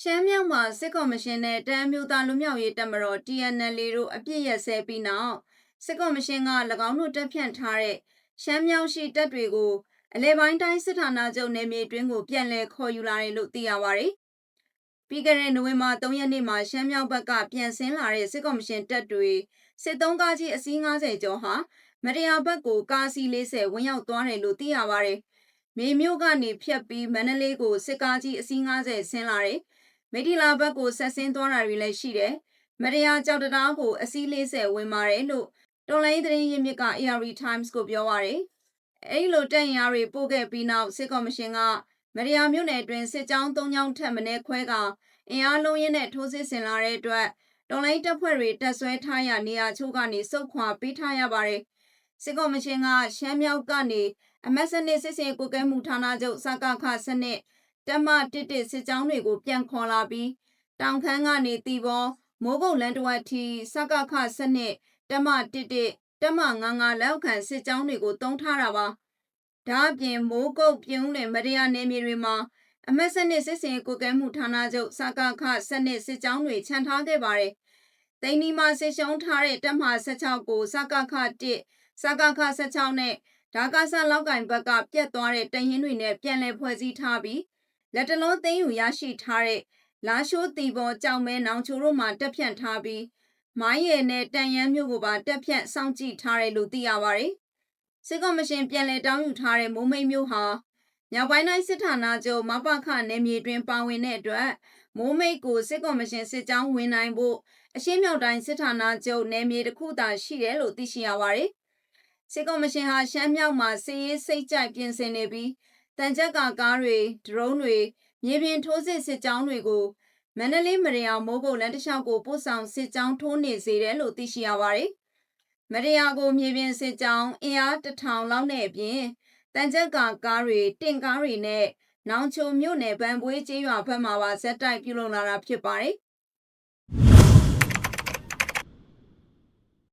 ရှမ်းမြောက်မှာစစ်ကော်မရှင်နဲ့တမ်းမျိုးသားလူမျိုးရေးတပ်မတော် TNL တို့အပြစ်ရက်စဲပြီးနောက်စစ်ကော်မရှင်က၎င်းတို့တပ်ဖြန့်ထားတဲ့ရှမ်းမြောက်ရှိတပ်တွေကိုအလဲပိုင်းတိုင်းစစ်ဌာနချုပ်နယ်မြေတွင်းကိုပြန်လည်ခေါ်ယူလာတယ်လို့သိရပါတယ်။ပြီးခဲ့တဲ့နိုဝင်ဘာ3ရက်နေ့မှာရှမ်းမြောက်ဘက်ကပြန်ဆင်းလာတဲ့စစ်ကော်မရှင်တပ်တွေစစ်သုံးကားကြီးအစီး90ကျော်ဟာမတရားဘက်ကိုကားစီး40ဝင်ရောက်သွားတယ်လို့သိရပါတယ်။မေမျိုးကနေဖြတ်ပြီးမန္တလေးကိုစစ်ကားကြီးအစီး90ဆင်းလာတယ်။ မိထီလာဘက်ကိုဆက်ဆင်းသွားတာတွေလည်းရှိတယ်။မတရားကြောက်တရားကိုအစီး40ဝင်ပါတယ်လို့တော်လိုင်းသတင်းရင်းမြစ်က AR Times ကိုပြောပါရယ်။အဲဒီလိုတန်ရာတွေပို့ခဲ့ပြီးနောက်စစ်ကော်မရှင်ကမတရားမြို့နယ်အတွင်းစစ်ကြောင်း၃ကြောင်းထက်မနည်းခွဲကအင်အားလုံးရင်းနဲ့ထိုးစစ်ဆင်လာတဲ့အတွက်တော်လိုင်းတပ်ဖွဲ့တွေတက်ဆွဲထားရနေရာချို့ကနေစုခွာပေးထားရပါတယ်။စစ်ကော်မရှင်ကရှမ်းမြောက်ကနေအမတ်စနစ်စစ်စင်ကိုကဲမှုဌာနချုပ်စကခစနစ် တမတစ်တစ်စစ်ကြောင်းတွေကိုပြန်ခေါ်လာပြီးတောင်ခမ်းကနေတီဘောမိုးကုတ်လန်တဝက်ထီစကခစနစ်တမတစ်တစ်တမ99လောက်ခံစစ်ကြောင်းတွေကိုတုံးထားတာပါဒါအပြင်မိုးကုတ်ပြုံးနဲ့မရယာနယ်မြေတွေမှာအမတ်စနစ်စစ်စင်ကိုကဲမှုဌာနချုပ်စကခစနစ်စစ်ကြောင်းတွေခြံထားခဲ့ပါတယ်တိန်ဒီမှာစစ်ရှုံးထားတဲ့တပ်မ16ကိုစကခ1စကခ16နဲ့ဒါကာဆန်လောက်ကင်ဘက်ကပြတ်သွားတဲ့တရင်တွေနဲ့ပြန်လည်ဖွဲ့စည်းထားပြီး လက်တလုံးသိမ်းယူရရှိထားတဲ့လာရှိုးတီပေါ်ကြောင်မဲနောင်ချိုတို့မှတက်ဖြန့်ထားပြီးမိုင်းရည်နဲ့တန်ရန်မြို့ကိုပါတက်ဖြန့်စောင့်ကြည့်ထားတယ်လို့သိရပါတယ်။စစ်ကော်မရှင်ပြန်လည်တောင်းယူထားတဲ့မိုးမိတ်မြို့ဟာမြောက်ပိုင်းတိုင်းစစ်ဌာနချုပ်မပခနယ်မြေတွင်ပါဝင်တဲ့အတွက်မိုးမိတ်ကိုစစ်ကော်မရှင်စစ်ကြောင်းဝင်နိုင်ဖို့အရှေ့မြောက်တိုင်းစစ်ဌာနချုပ်နယ်မြေတစ်ခုသာရှိတယ်လို့သိရှိရပါတယ်။စစ်ကော်မရှင်ဟာရှမ်းမြောက်မှာစစ်ရေးစိတ်ကြိုက်ပြင်ဆင်နေပြီး တန်ကြက်ကကားတွေဒရုန်းတွေမြေပြင်ထိုးစစ်စစ်ကြောင်းတွေကိုမန္တလေးမရယာမိုးကုတ်လမ်းတစ်လျှောက်ကိုပို့ဆောင်စစ်ကြောင်းထိုးနေစေတယ်လို့သိရှိရပါတယ်။မရယာကိုမြေပြင်စစ်ကြောင်းအင်အားတထောင်လောက်နဲ့အပြင်တန်ကြက်ကကားတွေတင့်ကားတွေနဲ့နောင်ချုံမြို့နယ်ဗန်ပွေးကျေးရွာဘက်မှာပါဇက်တိုက်ပြုလုပ်လာတာဖြစ်ပါတယ်